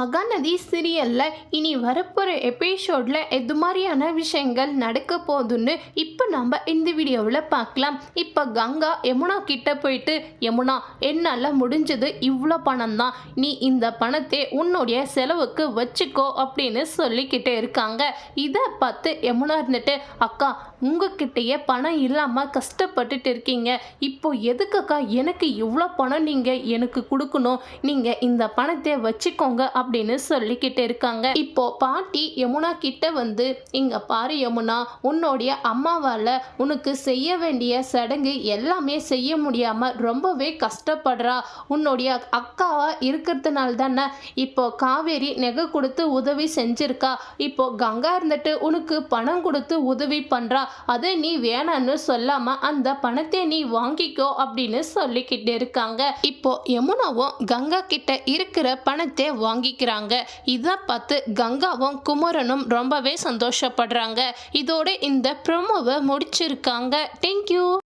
மகாநதி சீரியலில் இனி வரப்போகிற எபிசோட்ல எது மாதிரியான விஷயங்கள் நடக்க போகுதுன்னு இப்போ நம்ம இந்த வீடியோவில் பார்க்கலாம். இப்போ கங்கா யமுனா கிட்ட போயிட்டு யமுனா என்னால் முடிஞ்சது இவ்வளோ பணம் தான். நீ இந்த பணத்தை உன்னுடைய செலவுக்கு வச்சுக்கோ அப்படின்னு சொல்லிக்கிட்டே இருக்காங்க. இதை பார்த்து யமுனா இருந்துட்டு அக்கா உங்ககிட்டயே பணம் இல்லாமல் கஷ்டப்பட்டுட்டு இருக்கீங்க. இப்போ எதுக்குக்கா எனக்கு இவ்வளோ பணம் நீங்கள் எனக்கு கொடுக்கணும்? நீங்கள் இந்த பணத்தை வச்சுக்கோங்க அப்படின்னு சொல்லிக்கிட்டு இருக்காங்க. இப்போ பாட்டி யமுனா கிட்ட வந்து இங்க பாரு யமுனா உன்னுடைய அம்மாவால் உனக்கு செய்ய வேண்டிய சடங்கு எல்லாமே செய்ய முடியாமல் ரொம்பவே கஷ்டப்படுறா. உன்னுடைய அக்காவா இருக்கிறதுனால தானே இப்போ காவேரி நெகை கொடுத்து உதவி செஞ்சிருக்கா. இப்போ கங்கா இருந்துட்டு உனக்கு பணம் கொடுத்து உதவி பண்றா. அதை நீ வேணான்னு சொல்லாம அந்த பணத்தை நீ வாங்கிக்கோ அப்படின்னு சொல்லிக்கிட்டு இருக்காங்க. இப்போ யமுனாவும் கங்கா கிட்ட இருக்கிற பணத்தை வாங்கிக்கிறாங்க இதை பார்த்து கங்காவும் குமரனும் ரொம்பவே சந்தோஷப்படுறாங்க. இதோட இந்த ப்ரோமோவை முடிச்சிருக்காங்க. தேங்க்யூ